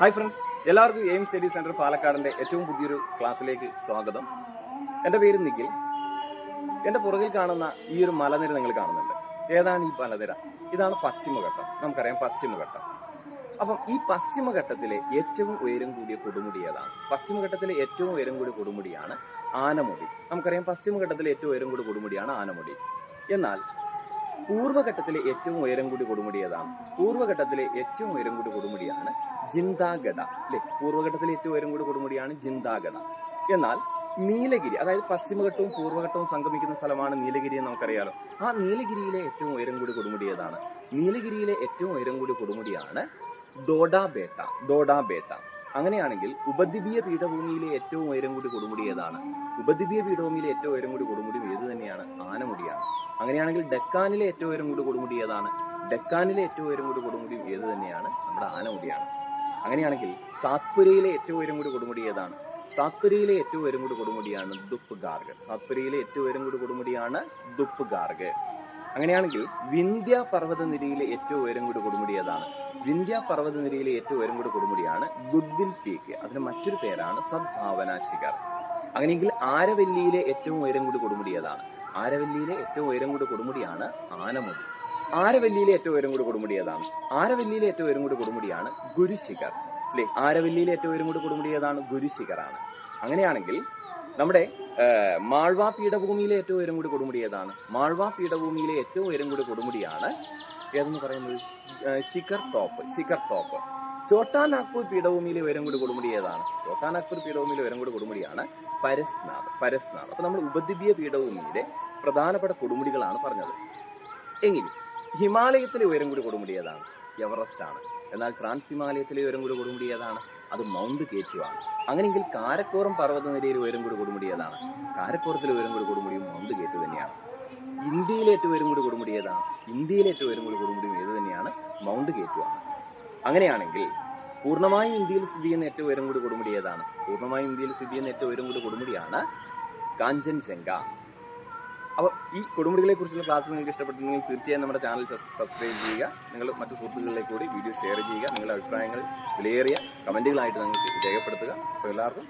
Hi friends എല്ലാവർക്കും aim study centre പാലക്കാടിന്റെ ഏറ്റവും പുതിയൊരു ക്ലാസ്സിലേക്ക് സ്വാഗതം. എന്റെ പേര് നിഖിൽ. എന്റെ പുറകിൽ കാണുന്ന ഈ ഒരു മലനിര നിങ്ങൾ കാണുന്നുണ്ട്. ഏതാണ് ഈ മലനിര? ഇതാണ് പശ്ചിമഘട്ടം. നമുക്കറിയാം പശ്ചിമഘട്ടം. അപ്പം ഈ പശ്ചിമഘട്ടത്തിലെ ഏറ്റവും ഉയരം കൂടിയ കൊടുമുടി ഏതാണ്? പശ്ചിമഘട്ടത്തിലെ ഏറ്റവും ഉയരം കൂടിയ കൊടുമുടിയാണ് ആനമുടി. നമുക്കറിയാം പശ്ചിമഘട്ടത്തിലെ ഏറ്റവും ഉയരം കൂടിയ കൊടുമുടിയാണ് ആനമുടി. എന്നാൽ പൂർവഘട്ടത്തിലെ ഏറ്റവും ഉയരം കൂടി കൊടുമുടി ഏതാണ്? പൂർവഘട്ടത്തിലെ ഏറ്റവും ഉയരം കൂടി കൊടുമുടിയാണ് ജിന്താഗഡ അല്ലെ? പൂർവഘട്ടത്തിലെ ഏറ്റവും ഉയരം കൂടി കൊടുമുടിയാണ് ജിന്താഗഡ എന്നാൽ നീലഗിരി അതായത് പശ്ചിമഘട്ടവും പൂർവഘട്ടവും സംഗമിക്കുന്ന സ്ഥലമാണ് നീലഗിരി എന്ന് നമുക്കറിയാലോ. ആ നീലഗിരിയിലെ ഏറ്റവും ഉയരം കൂടി കൊടുമുടി ഏതാണ്? നീലഗിരിയിലെ ഏറ്റവും ഉയരം കൂടി കൊടുമുടിയാണ് ദോഡാബേട്ട ദോഡാബേട്ട. അങ്ങനെയാണെങ്കിൽ ഉപദ്വീപീയ പീഠഭൂമിയിലെ ഏറ്റവും ഉയരം കൂടി കൊടുമുടി ഏതാണ്? ഉപദ്വീപീയ പീഠഭൂമിയിലെ ഏറ്റവും ഉയരം കൂടി കൊടുമുടി ഏത് തന്നെയാണ്? ആനമുടിയാണ് അങ്ങനെയാണെങ്കിൽ ഡെക്കാനിലെ ഏറ്റവും ഉയരം കൂടി കൊടുമുടി ഏതാണ്? ഡെക്കാനിലെ ഏറ്റവും ഉയരം കൂടി കൊടുമുടി ഏത് തന്നെയാണ്? നമ്മുടെ ആനമുടിയാണ്. അങ്ങനെയാണെങ്കിൽ സാത്പുരയിലെ ഏറ്റവും ഉയരം കൂടി കൊടുമുടി ഏതാണ്? സാത്പുരയിലെ ഏറ്റവും ഉയരം കൂടി കൊടുമുടിയാണ് ദുപ്പ് ഗാർഗ് സാത്പുരയിലെ ഏറ്റവും ഉയരം കൂടി കൊടുമുടിയാണ് ദുപ്പ് ഗാർഗ് അങ്ങനെയാണെങ്കിൽ വിന്ധ്യ പർവത നിരയിലെ ഏറ്റവും ഉയരം കൂടി കൊടുമുടി ഏതാണ്? വിന്ധ്യ പർവത നിരയിലെ ഏറ്റവും ഉയരം കൂടി കൊടുമുടിയാണ് ഗുഡ്വിൽ പീക്ക്. അതിന് മറ്റൊരു പേരാണ് സദ്ഭാവന ശിഖർ അങ്ങനെയെങ്കിൽ ആരവല്ലിയിലെ ഏറ്റവും ഉയരം കൂടി കൊടുമുടി ഏതാണ്? ആരവല്ലിയിലെ ഏറ്റവും ഉയരം കൂടി കൊടുമുടിയാണ് ആനമുടി. ആരവല്ലിയിലെ ഏറ്റവും ഉയരം കൂടി കൊടുമുടി ഏതാണ്? ആരവല്ലിയിലെ ഏറ്റവും ഉയരം കൂടി കൊടുമുടിയാണ് ഗുരുശിഖർ. അല്ലേ? ആരവല്ലിയിലെ ഏറ്റവും ഉയരം കൂടി കൊടുമുടി ഏതാണ്? ഗുരുശിഖറാണ്. അങ്ങനെയാണെങ്കിൽ നമ്മുടെ മാൾവാ പീഠഭൂമിയിലെ ഏറ്റവും ഉയരം കൂടി കൊടുമുടി ഏതാണ്? മാൾവാ പീഠഭൂമിയിലെ ഏറ്റവും ഉയരം കൂടി കൊടുമുടിയാണ് ഏതെന്ന് പറയുന്നത്? Shikhar top Shikhar top. ചോട്ടാ നാഗ്പൂർ പീഠഭൂമിയിലെ ഉയരം കൂടി കൊടുമുടി ഏതാണ്? ചോട്ടാ നാഗ്പൂർ പീഠഭൂമിയിലെ ഉയരം കൂടി കൊടുമുടിയാണ് പരസ്നാഥ് പരസ്നാഥ്. അപ്പൊ നമ്മൾ ഉപദ്വീപീയ പീഠഭൂമിയിലെ പ്രധാനപ്പെട്ട കൊടുമുടികളാണ് പറഞ്ഞത്. എങ്കിലും ഹിമാലയത്തിലെ ഉയരം കൂടി കൊടുമുടി ഏതാണ്? എവറസ്റ്റ് ആണ്. എന്നാൽ ട്രാൻസ് ഹിമാലയത്തിലെ ഉയരം കൂടി കൊടുമുടി ഏതാണ്? അത് മൗണ്ട് കേറ്റു ആണ്. അങ്ങനെയെങ്കിൽ കാരക്കോറം പർവതനിരയിൽ ഉയരം കൂടി കൊടുമുടി ഏതാണ്? കാരക്കോറത്തിലെ ഉയരം കൂടി കൊടുമുടിയും മൗണ്ട് കേറ്റു തന്നെയാണ്. ഇന്ത്യയിലെ ഏറ്റവും ഉയരം കൂടി കൊടുമുടി ഏതാണ്? ഇന്ത്യയിലെ ഏറ്റവും ഉയരം കൂടി കൊടുമുടിയും ഏത് തന്നെയാണ്? മൗണ്ട് കേറ്റു ആണ്. അങ്ങനെയാണെങ്കിൽ പൂർണമായും ഇന്ത്യയിൽ സ്ഥിതി ചെയ്യുന്ന ഏറ്റവും ഉയരം കൂടി കൊടുമുടി ഏതാണ്? പൂർണമായും ഇന്ത്യയിൽ സ്ഥിതി ചെയ്യുന്ന ഏറ്റവും ഉയരം കൂടി കൊടുമുടിയാണ് കാഞ്ചൻജംഗ. അപ്പോൾ ഈ കൊടുമുടികളെ കുറിച്ചുള്ള ക്ലാസ് നിങ്ങൾക്ക് ഇഷ്ടപ്പെട്ടിട്ടുണ്ടെങ്കിൽ തീർച്ചയായും നമ്മുടെ ചാനൽ സബ്സ്ക്രൈബ് ചെയ്യുക. നിങ്ങൾ മറ്റു സുഹൃത്തുക്കളിലേക്ക് കൂടി വീഡിയോ ഷെയർ ചെയ്യുക. നിങ്ങളുടെ അഭിപ്രായങ്ങൾ വിലയേറിയ കമന്റുകളായിട്ട് നിങ്ങൾക്ക് രേഖപ്പെടുത്തുക. അപ്പോൾ എല്ലാവർക്കും